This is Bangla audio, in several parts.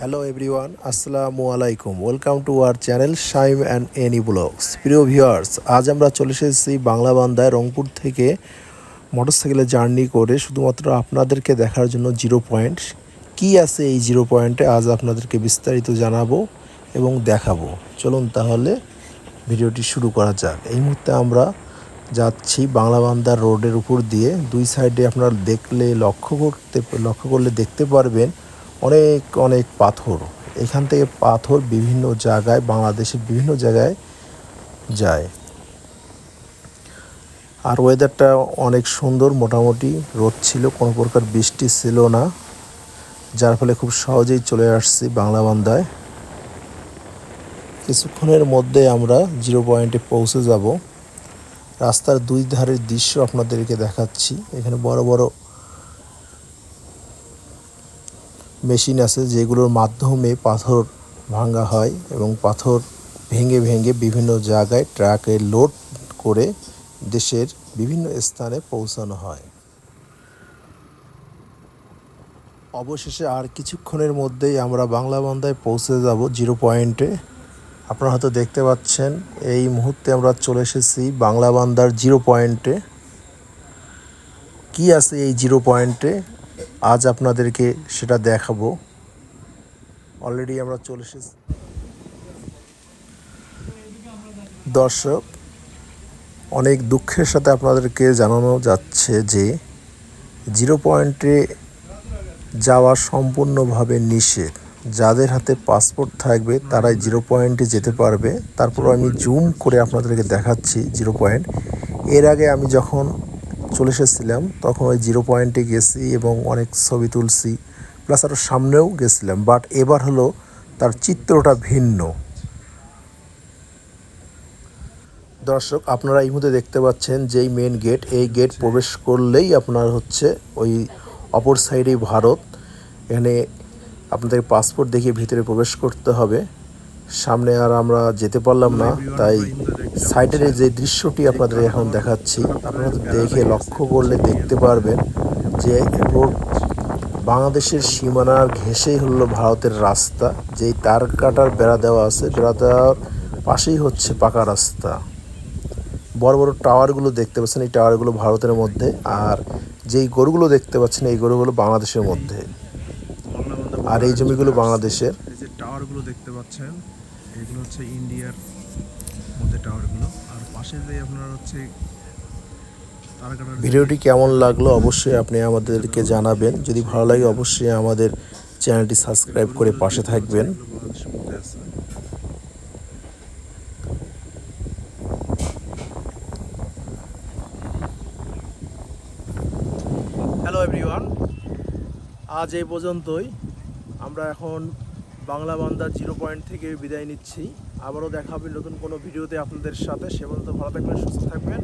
হ্যালো এভরিওয়ান আসসালামু আলাইকুম welcome to our channel Shaim and Ani blogs প্রিয় ভিউয়ার্স আজ আমরা চলে এসেছি বাংলা বান্দায় রংপুর থেকে মোটরসাইকেলে জার্নি করে শুধুমাত্র আপনাদেরকে দেখার জন্য জিরো পয়েন্ট। কি আছে এই জিরো পয়েন্টে আজ আপনাদেরকে বিস্তারিত জানাব এবং দেখাবো। চলুন তাহলে ভিডিওটি শুরু করা যাক। এই মুহূর্তে আমরা যাচ্ছি বাংলা বান্দার রোডের উপর দিয়ে। দুই সাইডে আপনারা দেখলে লক্ষ্য করতে, লক্ষ্য করলে দেখতে পারবেন অনেক অনেক পাথর। এখান থেকে পাথর বিভিন্ন জায়গায়, বাংলাদেশের বিভিন্ন জায়গায় যায়। আর ওয়েদারটা অনেক সুন্দর, মোটামুটি রোদ ছিল, কোনো প্রকার বৃষ্টি ছিল না। যার ফলে খুব সহজেই চলে আসছি বাংলা বান্দায়। কিছুক্ষণের মধ্যে আমরা জিরো পয়েন্টে পৌঁছে যাব। রাস্তার দুই ধারের দৃশ্য আপনাদেরকে দেখাচ্ছি। এখানে বড় বড় মেশিন আছে যেগুলোর মাধ্যমে পাথর ভাঙা হয় এবং পাথর ভেঙে ভেঙে বিভিন্ন জায়গায় ট্রাকে লোড করে দেশের বিভিন্ন স্থানে পৌঁছানো হয়। অবশেষে আর কিছুক্ষণের মধ্যেই আমরা বাংলা বান্দায় পৌঁছে যাব জিরো পয়েন্টে। আপনারা হয়তো দেখতে পাচ্ছেন, এই মুহূর্তে আমরা চলে এসেছি বাংলা বান্দার জিরো পয়েন্টে। কি আছে এই জিরো পয়েন্টে? আজ আপনাদেরকে সেটা দেখাবো। অলরেডি আমরা চলে এসেছি। দর্শক, অনেক দুঃখের সাথে আপনাদেরকে জানানো যাচ্ছে যে, জিরো পয়েন্টে যাওয়া সম্পূর্ণভাবে নিষেধ। যাদের হাতে পাসপোর্ট থাকবে, তারাই জিরো পয়েন্টে যেতে পারবে। তারপর আমি জুম করে আপনাদেরকে দেখাচ্ছি জিরো পয়েন্ট। এর আগে আমি যখন চলে এসেছিলাম, তখন ওই জিরো পয়েন্টে গেছি এবং অনেক ছবি তুলছি প্লাস আরও সামনেও গেছিলাম বাট এবার হলো তার চিত্রটা ভিন্ন। দর্শক, আপনারা এই মুহূর্তে দেখতে পাচ্ছেন যেই মেন গেট এই গেট প্রবেশ করলেই আপনার হচ্ছে ওই অপর সাইডেই ভারত। এখানে আপনাদের পাসপোর্ট দেখিয়ে ভিতরে প্রবেশ করতে হবে। সামনে আর আমরা যেতে পারলাম না, তাই সাইডের যে দৃশ্যটি আপনাদের এখন দেখাচ্ছি, আপনারা দেখে লক্ষ্য করলে দেখতে পারবেন যে রোড বাংলাদেশের সীমানার ঘেঁষেই হলো ভারতের রাস্তা, যেই তার কাটার বেড়া দেওয়া আছে বেড়া দেওয়ার পাশেই হচ্ছে পাকা রাস্তা। বড় বড় টাওয়ারগুলো দেখতে পাচ্ছেন, এই টাওয়ারগুলো ভারতের মধ্যে, আর যেই গরুগুলো দেখতে পাচ্ছেন, এই গরুগুলো বাংলাদেশের মধ্যে। আর এই জমিগুলো বাংলাদেশের। টাওয়ারগুলো দেখতে পাচ্ছেন। এগুলো হচ্ছে ইন্ডিয়ার মধ্যে টাওয়ারগুলো। আর পাশে যে আপনার হচ্ছে ভিডিওটি কেমন লাগল অবশ্যই আপনি আমাদেরকে জানাবেন। যদি ভালো লাগে অবশ্যই আমাদের চ্যানেলটি সাবস্ক্রাইব করে পাশে থাকবেন। হ্যালো এভরিওয়ান আজ এই পর্যন্তই। আমরা এখন বাংলা বান্দা জিরো পয়েন্ট থেকে বিদায় নিচ্ছি। আবারও দেখা হবে নতুন কোনো ভিডিওতে আপনাদের সাথে। সে পর্যন্ত ভালো থাকবেন, সুস্থ থাকবেন।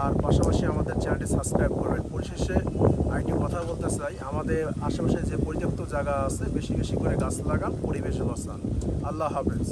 আর পাশাপাশি আমাদের চ্যানেলটি সাবস্ক্রাইব করবেন। পরিশেষে আরেকটি কথা বলতে চাই। আমাদের আশেপাশে যে পরিত্যক্ত জায়গা আছে, বেশি বেশি করে গাছ লাগান, পরিবেশ বাঁচান আল্লাহ হাফেজ।